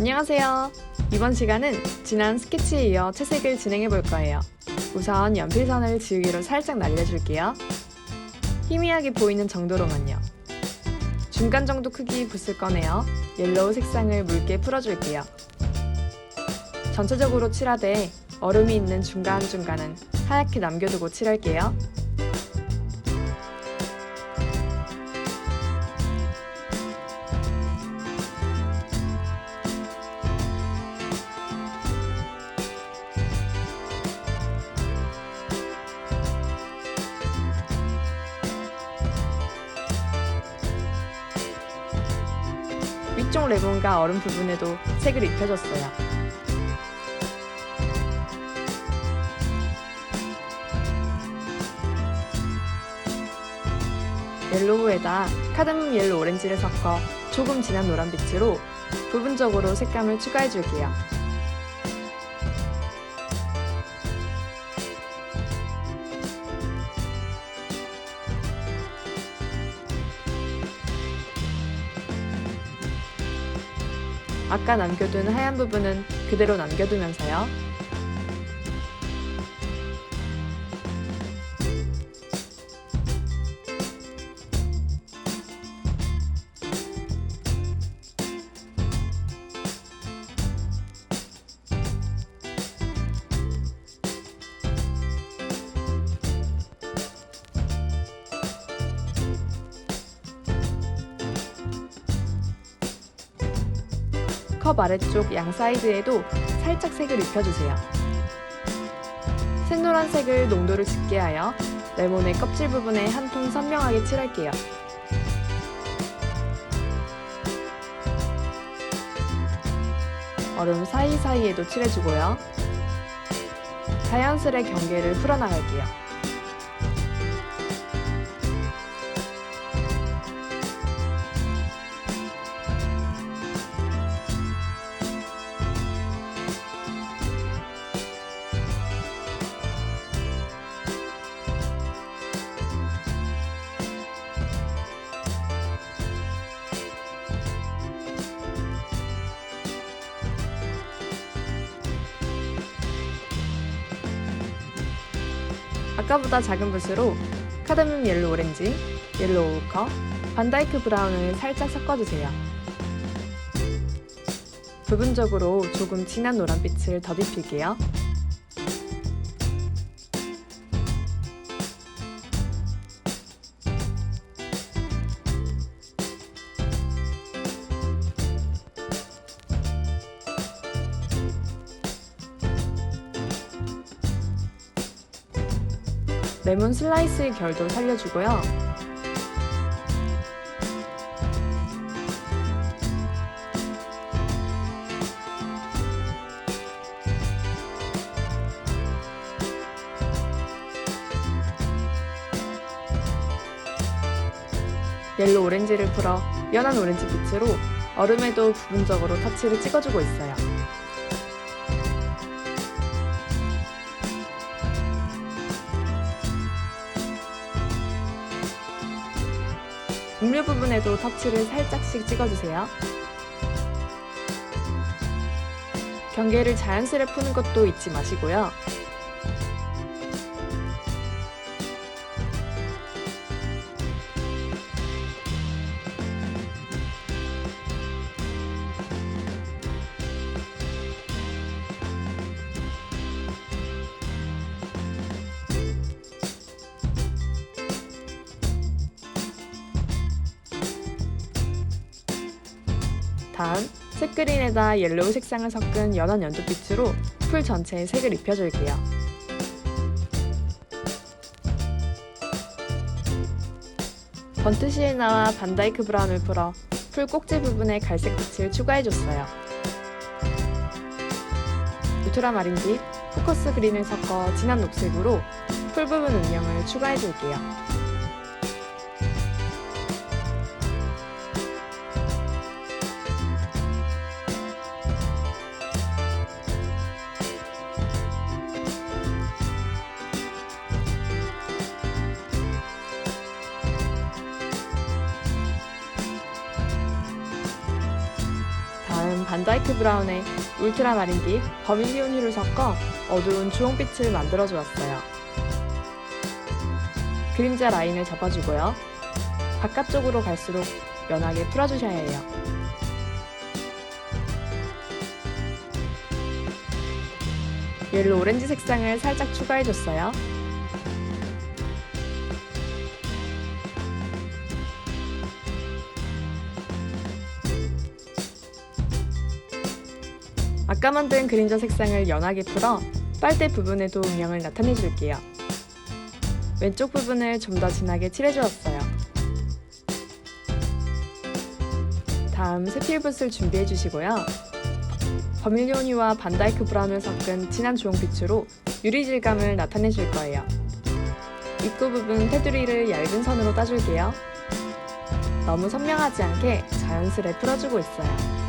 안녕하세요. 이번 시간은 지난 스케치에 이어 채색을 진행해 볼 거예요. 우선 연필선을 지우개로 살짝 날려줄게요. 희미하게 보이는 정도로만요. 중간 정도 크기 붓을 꺼내어 옐로우 색상을 묽게 풀어줄게요. 전체적으로 칠하되 얼음이 있는 중간중간은 하얗게 남겨두고 칠할게요. 위쪽 레몬과 얼음 부분에도 색을 입혀줬어요. 옐로우에다 카드뮴 옐로 오렌지를 섞어 조금 진한 노란빛으로 부분적으로 색감을 추가해줄게요. 아까 남겨둔 하얀 부분은 그대로 남겨두면서요. 컵 아래쪽 양 사이드에도 살짝 색을 입혀주세요. 샛노란 색을 농도를 짙게 하여 레몬의 껍질 부분에 한톤 선명하게 칠할게요. 얼음 사이사이에도 칠해주고요. 자연스레 경계를 풀어나갈게요. 아까보다 작은 붓으로 카드뮴 옐로 오렌지, 옐로우 오커, 반다이크 브라운을 살짝 섞어주세요. 부분적으로 조금 진한 노란빛을 더 입힐게요. 레몬 슬라이스의 결도 살려주고요. 옐로 오렌지를 풀어 연한 오렌지 빛으로 얼음에도 부분적으로 터치를 찍어주고 있어요. 음료 부분에도 터치를 살짝씩 찍어주세요. 경계를 자연스레 푸는 것도 잊지 마시고요. 다음 색그린에다 옐로우 색상을 섞은 연한 연두빛으로 풀 전체에 색을 입혀줄게요. 번트 시에나와 반다이크 브라운을 풀어 풀 꼭지 부분에 갈색빛을 추가해줬어요. 울트라 마린빛, 포커스 그린을 섞어 진한 녹색으로 풀 부분 음영을 추가해줄게요. 반다이크 브라운에 울트라 마린 딥, 버밀리온 휴를 섞어 어두운 주홍빛을 만들어 주었어요. 그림자 라인을 잡아주고요. 바깥쪽으로 갈수록 연하게 풀어주셔야 해요. 옐로 오렌지 색상을 살짝 추가해줬어요. 아까 만든 그림자 색상을 연하게 풀어 빨대 부분에도 음영을 나타내 줄게요. 왼쪽 부분을 좀 더 진하게 칠해주었어요. 다음 세필붓을 준비해 주시고요. 버밀리오니와 반다이크 브라운을 섞은 진한 주홍빛으로 유리 질감을 나타내 줄 거예요. 입구 부분 테두리를 얇은 선으로 따줄게요. 너무 선명하지 않게 자연스레 풀어주고 있어요.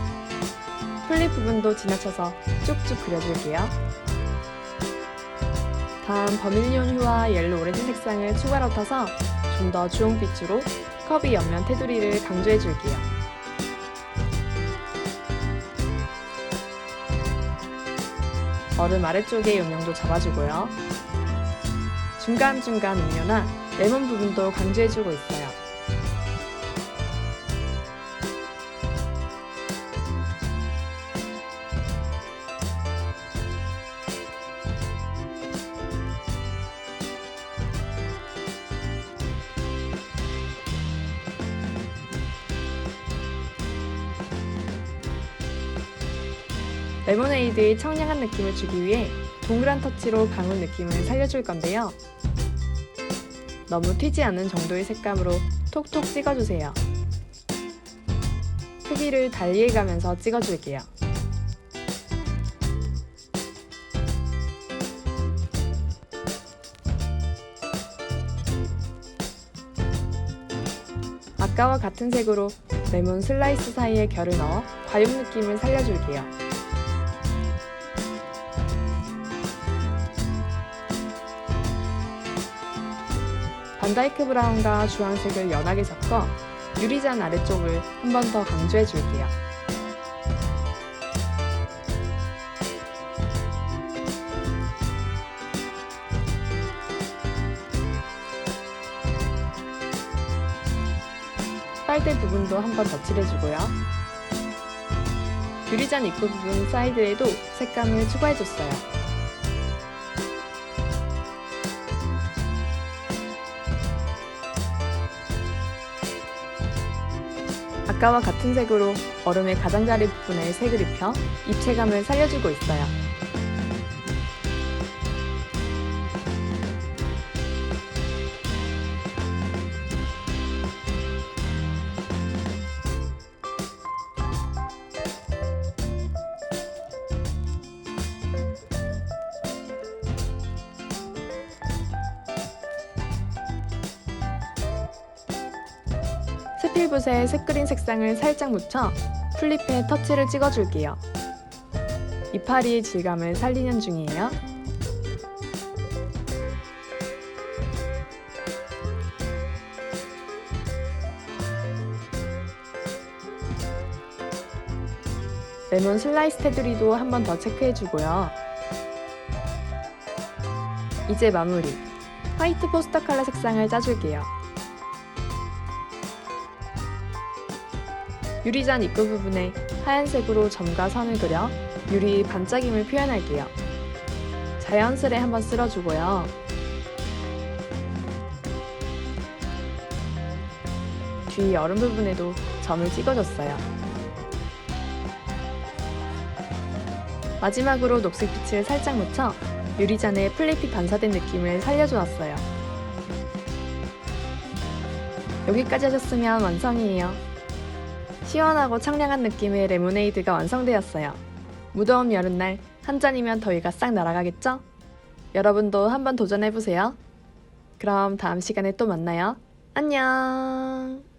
플립 부분도 지나쳐서 쭉쭉 그려줄게요. 다음 버밀리온 휴와 옐로 오렌지 색상을 추가로 타서 좀 더 주홍빛으로 컵이 옆면 테두리를 강조해 줄게요. 얼음 아래쪽의 음영도 잡아주고요. 중간중간 음료나 레몬 부분도 강조해주고 있어요. 레모네이드의 청량한 느낌을 주기 위해 동그란 터치로 방울 느낌을 살려줄 건데요. 너무 튀지 않는 정도의 색감으로 톡톡 찍어주세요. 크기를 달리해가면서 찍어줄게요. 아까와 같은 색으로 레몬 슬라이스 사이에 결을 넣어 과육 느낌을 살려줄게요. 반다이크 브라운과 주황색을 연하게 섞어 유리잔 아래쪽을 한 번 더 강조해 줄게요. 빨대 부분도 한 번 더 칠해주고요. 유리잔 입구 부분 사이드에도 색감을 추가해줬어요. 아까와 같은 색으로 얼음의 가장자리 부분에 색을 입혀 입체감을 살려주고 있어요. 스필붓에 색그린 색상을 살짝 묻혀 플립에 터치를 찍어줄게요. 이파리의 질감을 살리는 중이에요. 레몬 슬라이스 테두리도 한 번 더 체크해주고요. 이제 마무리. 화이트 포스터 컬러 색상을 짜줄게요. 유리잔 입구 부분에 하얀색으로 점과 선을 그려 유리 반짝임을 표현할게요. 자연스레 한번 쓸어주고요. 뒤 얼음 부분에도 점을 찍어줬어요. 마지막으로 녹색빛을 살짝 묻혀 유리잔에 플레이피 반사된 느낌을 살려주었어요. 여기까지 하셨으면 완성이에요. 시원하고 청량한 느낌의 레모네이드가 완성되었어요. 무더운 여름날 한 잔이면 더위가 싹 날아가겠죠? 여러분도 한번 도전해보세요. 그럼 다음 시간에 또 만나요. 안녕!